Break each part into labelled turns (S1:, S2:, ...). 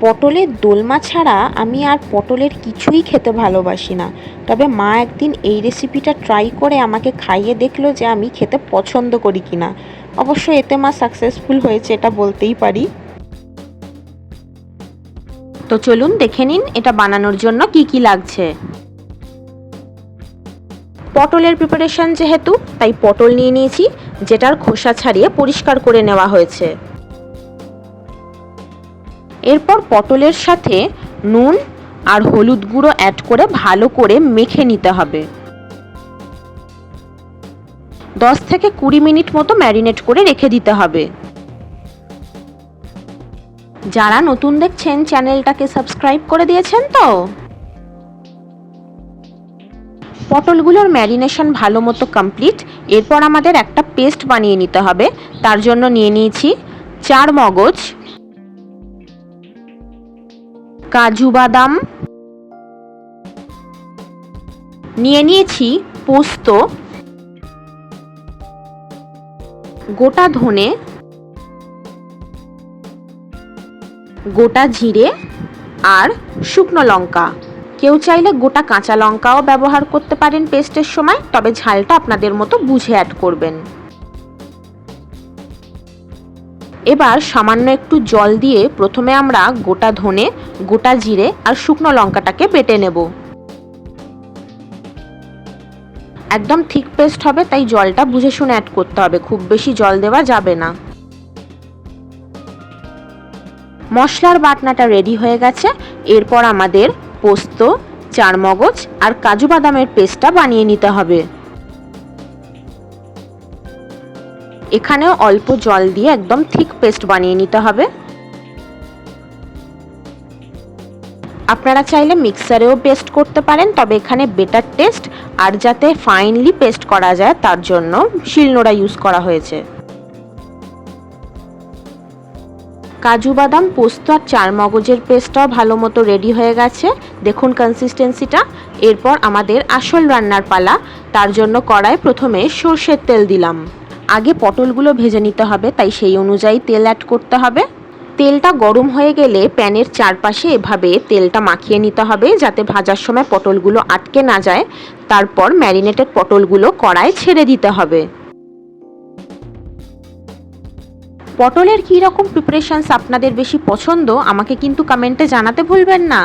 S1: পটলের দোলমা ছাড়া আমি আর পটলের কিছুই খেতে ভালোবাসি না। তবে মা একদিন এই রেসিপিটা ট্রাই করে আমাকে খাইয়ে দেখল যে আমি খেতে পছন্দ করি কিনা। অবশ্য এতে মা সাকসেসফুল হয়েছে এটা বলতেই পারি। তো চলুন দেখে নিন এটা বানানোর জন্য কি কি লাগছে। পটলের প্রিপারেশন যেহেতু, তাই পটল নিয়ে নিয়েছি, যেটার খোসা ছাড়িয়ে পরিষ্কার করে নেওয়া হয়েছে। এরপর পটলের সাথে নুন আর হলুদ গুঁড়ো অ্যাড করে ভালো করে মেখে নিতে হবে। দশ থেকে কুড়ি মিনিট মতো ম্যারিনেট করে রেখে দিতে হবে। যারা নতুন দেখছেন, চ্যানেলটাকে সাবস্ক্রাইব করে দিয়েছেন তো? পটলগুলোর ম্যারিনেশন ভালো মতো কমপ্লিট এরপর আমাদের একটা পেস্ট বানিয়ে নিতে হবে। তার জন্য নিয়ে নিয়েছি চার মগজ। কাজু বাদাম। নিয়ে নিয়েছি পোস্ত। গোটা ধনে। গোটা জিরে আর শুকনো লঙ্কা। কেউ চাইলে গোটা কাঁচা লঙ্কাও ব্যবহার করতে পারেন পেস্টের সময়, তবে ঝালটা আপনাদের মতো বুঝে অ্যাড করবেন। এবার সামান্য একটু জল দিয়ে প্রথমে আমরা গোটা ধনে, গোটা জিরে আর শুকনো লঙ্কাটাকে বেটে নেব। একদম থিক পেস্ট হবে, তাই জলটা বুঝে শুনে অ্যাড করতে হবে, খুব বেশি জল দেওয়া যাবে না। মশলার বাটনাটা রেডি হয়ে গেছে, এরপর আমাদের পোস্ত, চারমগজ আর কাজু বাদামের পেস্টটা বানিয়ে নিতে হবে। এখানেও অল্প জল দিয়ে একদম থিক পেস্ট বানিয়ে নিতে হবে। আপনারা চাইলে মিক্সারেও পেস্ট করতে পারেন, তবে এখানে বেটার টেস্ট, আর যাতে ফাইনলি পেস্ট করা যায় তার জন্য শিলনোড়া ইউজ করা হয়েছে। কাজু বাদাম, পোস্ত আর চার মগজের পেস্টটাও ভালো মতো রেডি হয়ে গেছে। দেখুন কনসিস্টেন্সিটা এরপর আমাদের আসল রান্নার পালা। তার জন্য কড়ায় প্রথমে সর্ষের তেল দিলাম। আগে পটলগুলো ভেজে নিতে হবে, তাই সেই অনুযায়ী তেল অ্যাড করতে হবে। তেলটা গরম হয়ে গেলে প্যানের চারপাশে এভাবে তেলটা মাখিয়ে নিতে হবে, যাতে ভাজার সময় পটলগুলো আটকে না যায়। তারপর ম্যারিনেটেড পটলগুলো কড়ায় ছেড়ে দিতে হবে। পটলের কী রকম প্রিপারেশনস আপনাদের বেশি পছন্দ, আমাকে কিন্তু কমেন্টে জানাতে ভুলবেন না।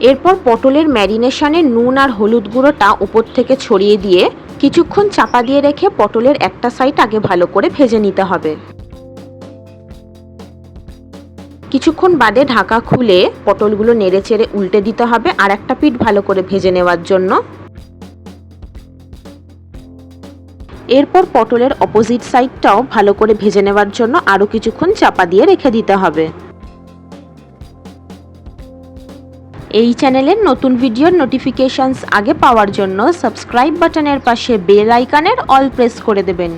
S1: এরপর পটলের ম্যারিনেশনে নুন আর হলুদ গুঁড়োটা উপর থেকে ছড়িয়ে দিয়ে কিছুক্ষণ চাপা দিয়ে রেখে পটলের একটা সাইড আগে ভালো করে ভেজে নিতে হবে। কিছুক্ষণ বাদে ঢাকা খুলে পটলগুলো নেড়ে চেড়ে উল্টে দিতে হবে আর একটা পিঠ ভালো করে ভেজে নেওয়ার জন্য। এরপর পটলের অপোজিট সাইডটাও ভালো করে ভেজে নেওয়ার জন্য আরও কিছুক্ষণ চাপা দিয়ে রেখে দিতে হবে। এই চ্যানেলের নতুন ভিডিওর নোটিফিকেশনস আগে পাওয়ার জন্য সাবস্ক্রাইব বাটনের পাশে বেল আইকনের অল প্রেস করে দেবেন।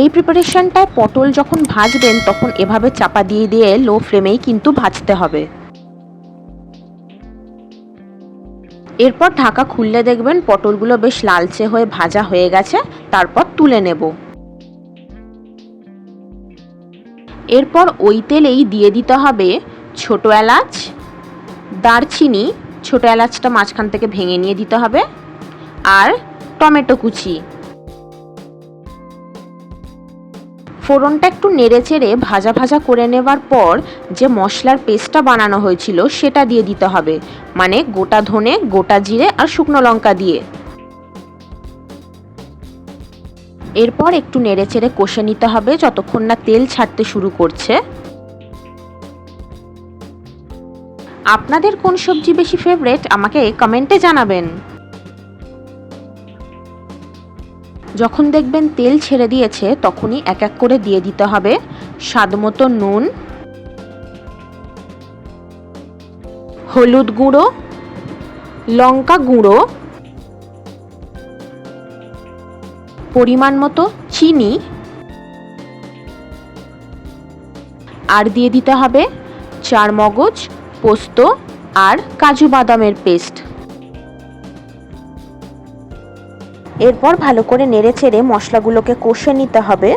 S1: এই প্রিপারেশনটায় পটল যখন ভাজবেন, তখন এভাবে চাপা দিয়ে দিয়ে লো ফ্লেমেই কিন্তু ভাজতে হবে। এরপর ঢাকা খুললে দেখবেন পটলগুলো বেশ লালচে হয়ে ভাজা হয়ে গেছে, তারপর তুলে নেব। এরপর ওই তেলেই দিয়ে দিতে হবে ছোট এলাচ, দারচিনি, ছোট এলাচটা মাঝখান থেকে ভেঙে নিয়ে দিতে হবে, আর টমেটো কুচি। ফোড়নটা একটু নেড়ে চেড়ে ভাজা ভাজা করে নেবার পর যে মশলার পেস্টটা বানানো হয়েছিল সেটা দিয়ে দিতে হবে মানে গোটা ধনে, গোটা জিরে আর শুকনো লঙ্কা দিয়ে। এরপর একটু নেড়ে চেড়ে কষে নিতে হবে যতক্ষণ না তেল ছাড়তে শুরু করছে। আপনাদের কোন সবজি বেশি ফেভারেট আমাকে কমেন্টে জানাবেন। যখন দেখবেন তেল ছেড়ে দিয়েছে, তখনই এক এক করে দিয়ে দিতে হবে। স্বাদমতো নুন, হলুদ গুঁড়ো, লঙ্কা গুঁড়ো পরিমাণ মতো চিনি। আর দিয়ে দিতে হবে চার মগজ, পোস্ত আর কাজু বাদামের পেস্ট। এরপর ভালো করে নেড়ে চেড়ে মশলাগুলোকে কষে নিতে হবে।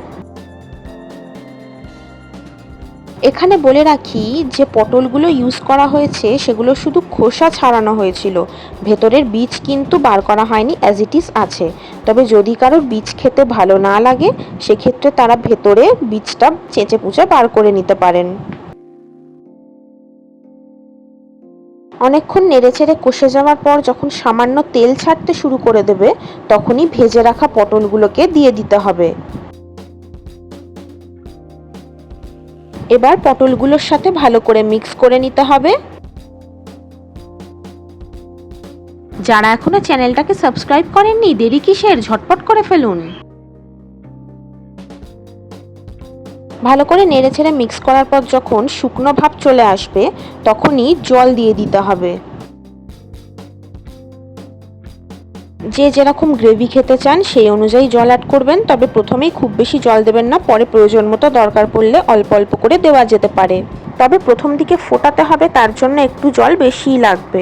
S1: এখানে বলে রাখি যে পটলগুলো ইউজ করা হয়েছে, সেগুলো শুধু খোসা ছাড়ানো হয়েছিল। ভেতরের বীজ কিন্তু বার করা হয়নি অ্যাজ ইট ইজ আছে। তবে যদি কারোর বীজ খেতে ভালো না লাগে, সেক্ষেত্রে তারা ভেতরে বীজটা চেঁচে পুচে বার করে নিতে পারেন। অনেকক্ষণ নেড়েচেড়ে কষে যাওয়ার পর যখন সামান্য তেল ছাড়তে শুরু করে দেবে, তখনই ভেজে রাখা পটলগুলোকে দিয়ে দিতে হবে। এবার পটলগুলোর সাথে ভালো করে মিক্স করে নিতে হবে। যারা এখনও চ্যানেলটাকে সাবস্ক্রাইব করেননি, দেরি কিসের? ঝটপট করে ফেলুন। ভালো করে নেড়ে ছেড়ে মিক্স করার পর যখন শুকনো ভাব চলে আসবে, তখনই জল দিয়ে দিতে হবে। যে যেরকম গ্রেভি খেতে চান, সেই অনুযায়ী জল অ্যাড করবেন। তবে প্রথমেই খুব বেশি জল দেবেন না, পরে প্রয়োজন মতো দরকার পড়লে অল্প অল্প করে দেওয়া যেতে পারে। তবে প্রথম দিকে ফোটাতে হবে, তার জন্য একটু জল বেশিই লাগবে।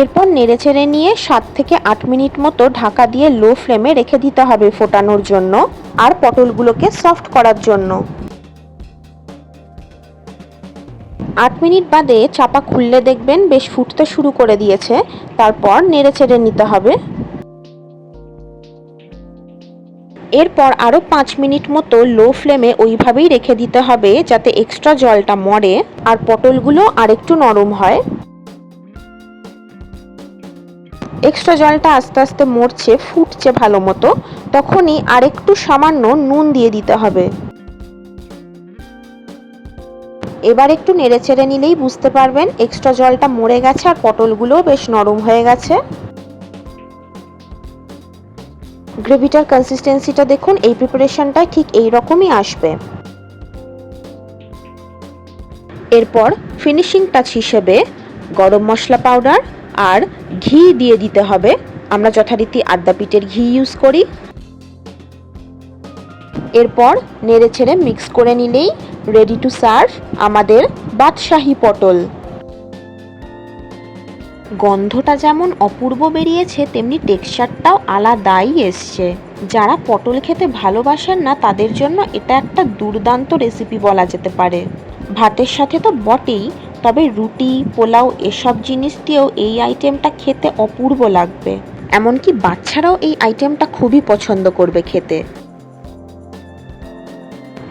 S1: এরপর নেড়েচেড়ে নিয়ে সাত থেকে আট মিনিট মতো ঢাকা দিয়ে লো ফ্লেমে রেখে দিতে হবে ফোটানোর জন্য, আর পটলগুলোকে সফট করার জন্য। আট মিনিট বাদে চাপা খুললে দেখবেন বেশ ফুটতে শুরু করে দিয়েছে। তারপর নেড়ে চেড়ে নিতে হবে। এরপর আরও পাঁচ মিনিট মতো লো ফ্লেমে ওইভাবেই রেখে দিতে হবে যাতে এক্সট্রা জলটা মরে আর পটলগুলো আরেকটু নরম হয়। এক্সট্রা জলটা আস্তে আস্তে মরছে, ফুটছে ভালো মতো। তখনই আরেকটু সামান্য নুন দিয়ে দিতে হবে। এবার একটু নেড়ে চেড়ে নিলেই বুঝতে পারবেন এক্সট্রা জলটা মরে গেছে আর পটলগুলোও বেশ নরম হয়ে গেছে। গ্রেভিটার কনসিস্টেন্সিটা দেখুন, এই প্রিপারেশনটাই ঠিক এই রকমই আসবে। এরপর ফিনিশিং টাচ হিসেবে গরম মশলা পাউডার আর ঘি দিয়ে দিতে হবে। আমরা যথারীতি আদ্যা পিঠের ঘি ইউজ করি। এরপর নেড়ে ছেড়ে মিক্স করে নিলেই রেডি টু সার্ভ আমাদের বাদশাহী পটল। গন্ধটা যেমন অপূর্ব বেরিয়েছে, তেমনি টেক্সচারটাও আলাদাই এসছে। যারা পটল খেতে ভালোবাসেন না, তাদের জন্য এটা একটা দুর্দান্ত রেসিপি বলা যেতে পারে। ভাতের সাথে তো বটেই, তবে রুটি, পোলাও এসব জিনিস দিয়েও এই আইটেমটা খেতে অপূর্ব লাগবে। এমনকি বাচ্চারাও এই আইটেমটা খুবই পছন্দ করবে খেতে।